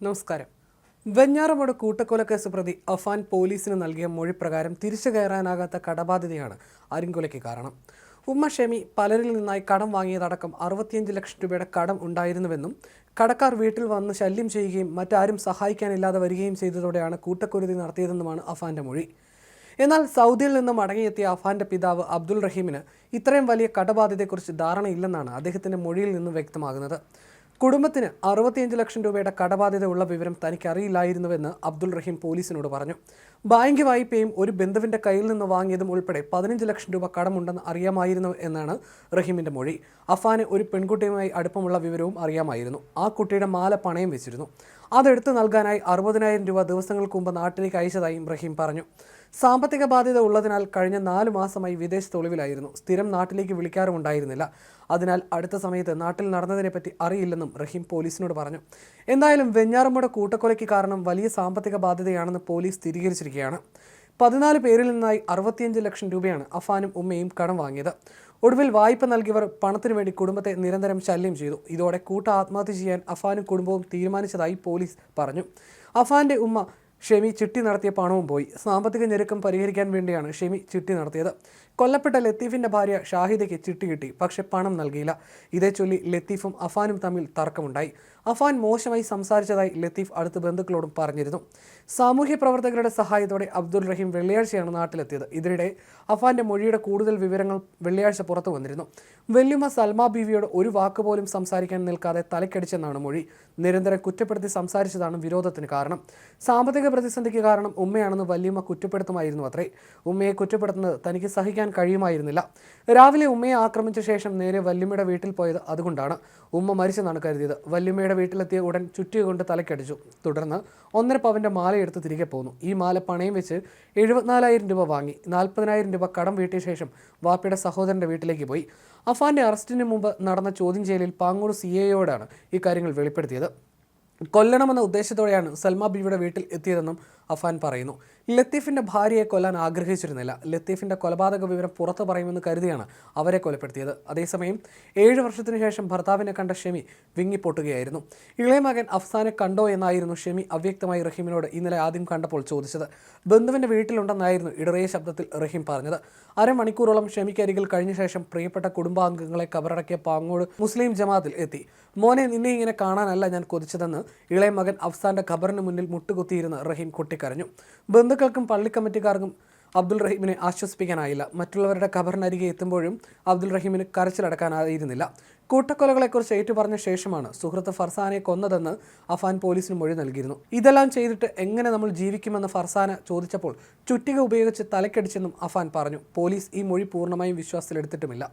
നമസ്കാരം. വെഞ്ഞാറമൂട് കൂട്ടക്കൊലക്കേസ് പ്രതി അഫാൻ പോലീസിന് നൽകിയ മൊഴി പ്രകാരം തിരിച്ചു കയറാനാകാത്ത കടബാധ്യതയാണ് അരിങ്കൊലയ്ക്ക് കാരണം. ഉമ്മ ഷെമി പലരിൽ നിന്നായി കടം വാങ്ങിയതടക്കം അറുപത്തിയഞ്ച് ലക്ഷം രൂപയുടെ കടം ഉണ്ടായിരുന്നുവെന്നും കടക്കാർ വീട്ടിൽ വന്ന് ശല്യം ചെയ്യുകയും മറ്റാരും സഹായിക്കാനില്ലാതെ വരികയും ചെയ്തതോടെയാണ് കൂട്ടക്കുരുതി നടത്തിയതെന്നുമാണ് അഫാന്റെ മൊഴി. എന്നാൽ സൗദിയിൽ നിന്ന് മടങ്ങിയെത്തിയ അഫാന്റെ പിതാവ് അബ്ദുൾ റഹീമിന് ഇത്രയും വലിയ കടബാധ്യതയെക്കുറിച്ച് ധാരണയില്ലെന്നാണ് അദ്ദേഹത്തിന്റെ മൊഴിയിൽ നിന്നും വ്യക്തമാകുന്നത്. കുടുംബത്തിന് അറുപത്തിയഞ്ച് ലക്ഷം രൂപയുടെ കടബാധ്യത ഉള്ള വിവരം തനിക്ക് അറിയില്ലായിരുന്നുവെന്ന് അബ്ദുൾ റഹീം പോലീസിനോട് പറഞ്ഞു. ബാങ്ക് വായ്പയും ഒരു ബന്ധുവിന്റെ കയ്യിൽ നിന്ന് വാങ്ങിയതും ഉൾപ്പെടെ പതിനഞ്ച് ലക്ഷം രൂപ കടമുണ്ടെന്ന് അറിയാമായിരുന്നു എന്നാണ് റഹീമിന്റെ മൊഴി. അഫാന് ഒരു പെൺകുട്ടിയുമായി അടുപ്പമുള്ള വിവരവും അറിയാമായിരുന്നു. ആ കുട്ടിയുടെ മാല പണയം വെച്ചിരുന്നു. അതെടുത്ത് നൽകാനായി അറുപതിനായിരം രൂപ ദിവസങ്ങൾക്ക് മുമ്പ് നാട്ടിലേക്ക് അയച്ചതായും റഹീം പറഞ്ഞു. സാമ്പത്തിക ബാധ്യത ഉള്ളതിനാൽ കഴിഞ്ഞ നാല് മാസമായി വിദേശത്ത് ഒളിവിലായിരുന്നു സ്ഥിരം നാട്ടിലേക്ക് വിളിക്കാറുമുണ്ടായിരുന്നില്ല അതിനാൽ അടുത്ത സമയത്ത് നാട്ടിൽ നടന്നതിനെപ്പറ്റി അറിയില്ലെന്നും റഹീം പോലീസിനോട് പറഞ്ഞു. എന്തായാലും വെഞ്ഞാറമ്മയുടെ കൂട്ടക്കൊലയ്ക്ക് കാരണം വലിയ സാമ്പത്തിക ബാധ്യതയാണെന്ന് പോലീസ് സ്ഥിരീകരിച്ചിരിക്കുകയാണ്. പതിനാല് പേരിൽ നിന്നായി അറുപത്തിയഞ്ച് ലക്ഷം രൂപയാണ് അഫാനും ഉമ്മയും കടം വാങ്ങിയത്. ഒടുവിൽ വായ്പ നൽകിയവർ പണത്തിനു വേണ്ടി കുടുംബത്തെ നിരന്തരം ശല്യം ചെയ്തു. ഇതോടെ കൂട്ട ആത്മഹത്യ ചെയ്യാൻ അഫാനും കുടുംബവും തീരുമാനിച്ചതായി പോലീസ് പറഞ്ഞു. അഫാന്റെ ഉമ്മ ഷെമി ചിട്ടി നടത്തിയ പണവും പോയി. സാമ്പത്തിക ഞെരുക്കം പരിഹരിക്കാൻ വേണ്ടിയാണ് ഷെമി ചിട്ടി നടത്തിയത്. കൊല്ലപ്പെട്ട ലത്തീഫിന്റെ ഭാര്യ ഷാഹിദയ്ക്ക് ചിട്ടി കിട്ടി പക്ഷെ പണം നൽകിയില്ല. ഇതേ ചൊല്ലി ലത്തീഫും അഫാനും തമ്മിൽ തർക്കമുണ്ടായി. അഫാൻ മോശമായി സംസാരിച്ചതായി ലത്തീഫ് അടുത്ത ബന്ധുക്കളോടും പറഞ്ഞിരുന്നു. സാമൂഹ്യ പ്രവർത്തകരുടെ സഹായത്തോടെ അബ്ദുൾ റഹീം വെള്ളിയാഴ്ചയാണ് നാട്ടിലെത്തിയത്. ഇതിനിടെ അഫാന്റെ മൊഴിയുടെ കൂടുതൽ വിവരങ്ങൾ വെള്ളിയാഴ്ച പുറത്തു വന്നിരുന്നു. വെല്ലുമ സൽമ ബീവിയോട് ഒരു വാക്ക് പോലും സംസാരിക്കാൻ നിൽക്കാതെ തലക്കടിച്ചെന്നാണ് മൊഴി. നിരന്തരം കുറ്റപ്പെടുത്തി സംസാരിച്ചതാണ് വിരോധത്തിന് കാരണം. സാമ്പത്തിക പ്രതിസന്ധിക്ക് കാരണം ഉമ്മയാണെന്ന് വല്യമ്മ കുറ്റപ്പെടുത്തുമായിരുന്നു അത്രേ. ഉമ്മയെ കുറ്റപ്പെടുത്തുന്നത് തനിക്ക് സഹിക്കാൻ കഴിയുമായിരുന്നില്ല. രാവിലെ ഉമ്മയെ ആക്രമിച്ച ശേഷം നേരെ വല്യമ്മയുടെ വീട്ടിൽ പോയത് അതുകൊണ്ടാണ്. ഉമ്മ മരിച്ചെന്നാണ് കരുതിയത്. വല്യമ്മയുടെ വീട്ടിലെത്തിയ ഉടൻ ചുറ്റിക കൊണ്ട് തലക്കടിച്ചു. തുടർന്ന് ഒന്നര പവന്റെ മാലയെടുത്ത് തിരികെ പോന്നു. ഈ മാല പണയം വെച്ച് എഴുപത്തിനാലായിരം രൂപ വാങ്ങി. നാൽപ്പതിനായിരം രൂപ കടം വീട്ടിയ ശേഷം വാപ്പയുടെ സഹോദരന്റെ വീട്ടിലേക്ക് പോയി. അഫാന്റെ അറസ്റ്റിന് മുമ്പ് നടന്ന ചോദ്യം ചെയ്യലിൽ പാങ്ങൂർ സി എയോടാണ് ഈ കാര്യങ്ങൾ വെളിപ്പെടുത്തിയത്. കൊല്ലണമെന്ന ഉദ്ദേശത്തോടെയാണ് സൽമ ബീവിയുടെ വീട്ടിൽ എത്തിയതെന്നും അഫാൻ പറയുന്നു. ലത്തീഫിന്റെ ഭാര്യയെ കൊല്ലാൻ ആഗ്രഹിച്ചിരുന്നില്ല. ലത്തീഫിന്റെ കൊലപാതക വിവരം പുറത്തു പറയുമെന്ന് കരുതിയാണ് അവരെ കൊലപ്പെടുത്തിയത്. അതേസമയം ഏഴ് വർഷത്തിനു ശേഷം ഭർത്താവിനെ കണ്ട ഷെമി വിങ്ങിപ്പൊട്ടുകയായിരുന്നു. ഇളയ മകൻ അഫ്സാനെ കണ്ടോ എന്നായിരുന്നു ഷെമി അവ്യക്തമായി റഹീമിനോട് ഇന്നലെ ആദ്യം കണ്ടപ്പോൾ ചോദിച്ചത്. ബന്ധുവിന്റെ വീട്ടിലുണ്ടെന്നായിരുന്നു ഇടറിയ ശബ്ദത്തിൽ റഹീം പറഞ്ഞത്. അരമണിക്കൂറോളം ഷെമിക്കരികിൽ കഴിഞ്ഞ ശേഷം പ്രിയപ്പെട്ട കുടുംബാംഗങ്ങളെ കബറടക്കിയ പാങ്ങോട് മുസ്ലിം ജമാഅത്തിൽ എത്തി. മോനെ നിന്നെ ഇങ്ങനെ കാണാനല്ല ഞാൻ കൊതിച്ചതെന്ന് ഇളയ മകൻ അഫ്സാന്റെ ഖബറിന് മുന്നിൽ മുട്ടുകുത്തിയിരുന്ന റഹീം കൊട്ടിക്കരഞ്ഞു. ബന്ധുക്കൾക്കും പള്ളി കമ്മിറ്റിക്കാർക്കും അബ്ദുൾ റഹീമിനെ ആശ്വസിപ്പിക്കാനായില്ല. മറ്റുള്ളവരുടെ ഖബറിനരികെ എത്തുമ്പോഴും അബ്ദുൾ റഹീമിന് കരച്ചിലടക്കാനായിരുന്നില്ല. കൂട്ടക്കൊലകളെക്കുറിച്ച് ഏറ്റുപറഞ്ഞ ശേഷമാണ് സുഹൃത്ത് ഫർസാനെ കൊന്നതെന്ന് അഫാൻ പോലീസിന് മൊഴി നൽകിയിരുന്നു. ഇതെല്ലാം ചെയ്തിട്ട് എങ്ങനെ നമ്മൾ ജീവിക്കുമെന്ന് ഫർസാന ചോദിച്ചപ്പോൾ ചുറ്റിക ഉപയോഗിച്ച് തലക്കടിച്ചെന്നും അഫാൻ പറഞ്ഞു. പോലീസ് ഈ മൊഴി പൂർണമായും വിശ്വാസത്തിലെടുത്തിട്ടുമില്ല.